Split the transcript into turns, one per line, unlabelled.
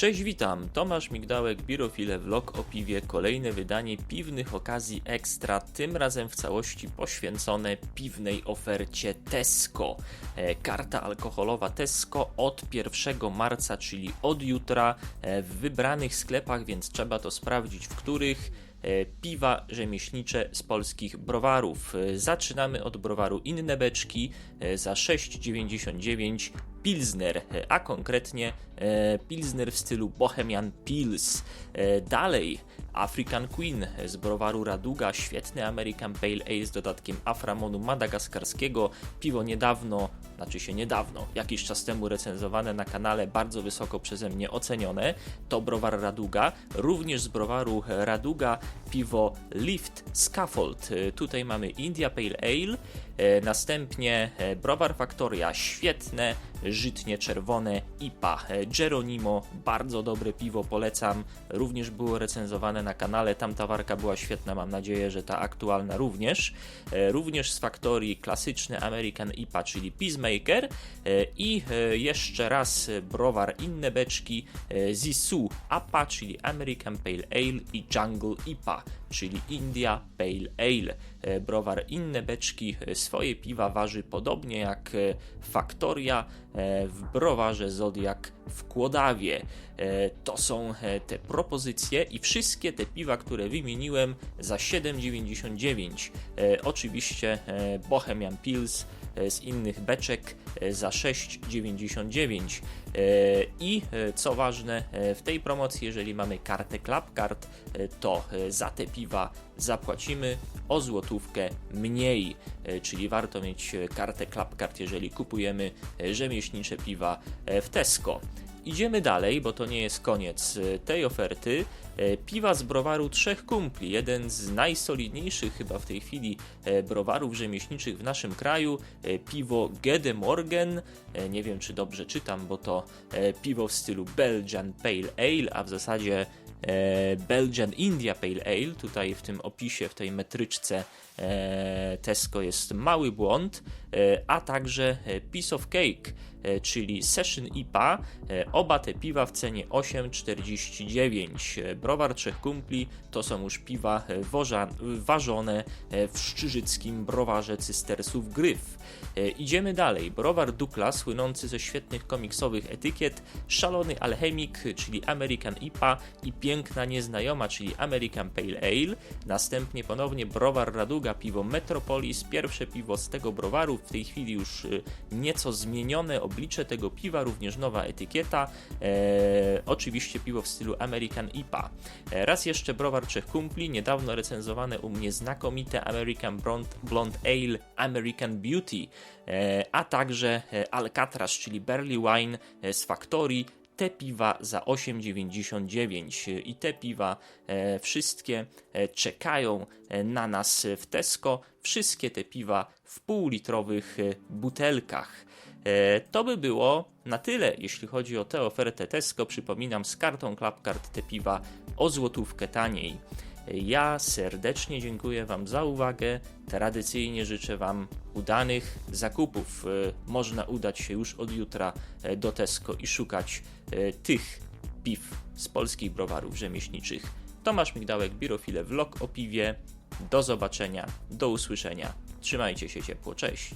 Cześć, witam. Tomasz Migdałek, Birofile Vlog o piwie. Kolejne wydanie piwnych okazji ekstra, tym razem w całości poświęcone piwnej ofercie Tesco. E, Karta alkoholowa Tesco od 1 marca, czyli od jutra e, w wybranych sklepach, więc trzeba to sprawdzić, w których e, piwa rzemieślnicze z polskich browarów. Zaczynamy od browaru Inne Beczki za 6,99 Pilsner, a konkretnie e, Pilsner w stylu Bohemian Pils. E, Dalej African Queen z browaru Raduga, świetny American Pale Ale z dodatkiem aframonu madagaskarskiego. Piwo niedawno, znaczy się niedawno, jakiś czas temu recenzowane na kanale, bardzo wysoko przeze mnie ocenione. To browar Raduga. Również z browaru Raduga piwo Lift Scaffold. E, Tutaj mamy India Pale Ale. E, Następnie e, browar Factoria, świetne, żytnie czerwone IPA. E, Geronimo, bardzo dobre piwo, polecam. Również było recenzowane na kanale. Tamta warka była świetna, mam nadzieję, że ta aktualna również. Również z Factorii klasyczny American IPA, czyli Peacemaker. I jeszcze raz browar inne beczki Zisu APA, czyli American Pale Ale i Jungle IPA, czyli India Pale Ale. E, Browar inne beczki e, swoje piwa waży podobnie jak e, Factoria e, w browarze Zodiak w Kłodawie. To są te propozycje i wszystkie te piwa, które wymieniłem za 7,99. E, Oczywiście Bohemian Pils z innych beczek e, za 6,99. E, I e, co ważne, e, w tej promocji, jeżeli mamy kartę e, to e, za te piwa zapłacimy o złotówkę mniej, e, czyli warto mieć e, kartę Clubcard, jeżeli kupujemy e, rzemieślnicze piwa e, w Tesco. Idziemy dalej, bo to nie jest koniec e, tej oferty. E, Piwa z browaru Trzech Kumpli, jeden z najsolidniejszych chyba w tej chwili e, browarów rzemieślniczych w naszym kraju. Piwo Gede Morgen, e, nie wiem czy dobrze czytam, bo to piwo w stylu Belgian Pale Ale, a w zasadzie Belgian India Pale Ale. Tutaj w tym opisie, w tej metryczce Tesco jest mały błąd, a także Piece of Cake, czyli Session IPA. E, Oba te piwa w cenie 8,49. E, Browar Trzech Kumpli to są już piwa e, woża, ważone e, w szczyżyckim browarze Cystersów Gryf. E, Idziemy dalej. Browar Dukla, słynący ze świetnych komiksowych etykiet, Szalony Alchemik, czyli American IPA i Piękna Nieznajoma, czyli American Pale Ale. Następnie ponownie Browar Raduga, piwo Metropolis, pierwsze piwo z tego browaru, w tej chwili już nieco zmienione oblicze tego piwa, również nowa etykieta. E, oczywiście piwo w stylu American IPA. E, raz jeszcze Browar Trzech Kumpli, niedawno recenzowane u mnie znakomite American Blonde, Blonde Ale American Beauty, e, a także e, Alcatraz, czyli Barley Wine e, z Factorii, te piwa za 8,99 i te piwa e, wszystkie e, czekają na nas w Tesco. Wszystkie te piwa w półlitrowych butelkach. E, To by było na tyle, jeśli chodzi o tę ofertę Tesco. Przypominam, z kartą Clubcard te piwa o złotówkę taniej. Ja serdecznie dziękuję Wam za uwagę. Tradycyjnie życzę Wam udanych zakupów. E, Można udać się już od jutra e, do Tesco i szukać e, tych piw z polskich browarów rzemieślniczych. Tomasz Migdałek, Birofile Vlog o piwie. Do zobaczenia, do usłyszenia. Trzymajcie się ciepło, cześć.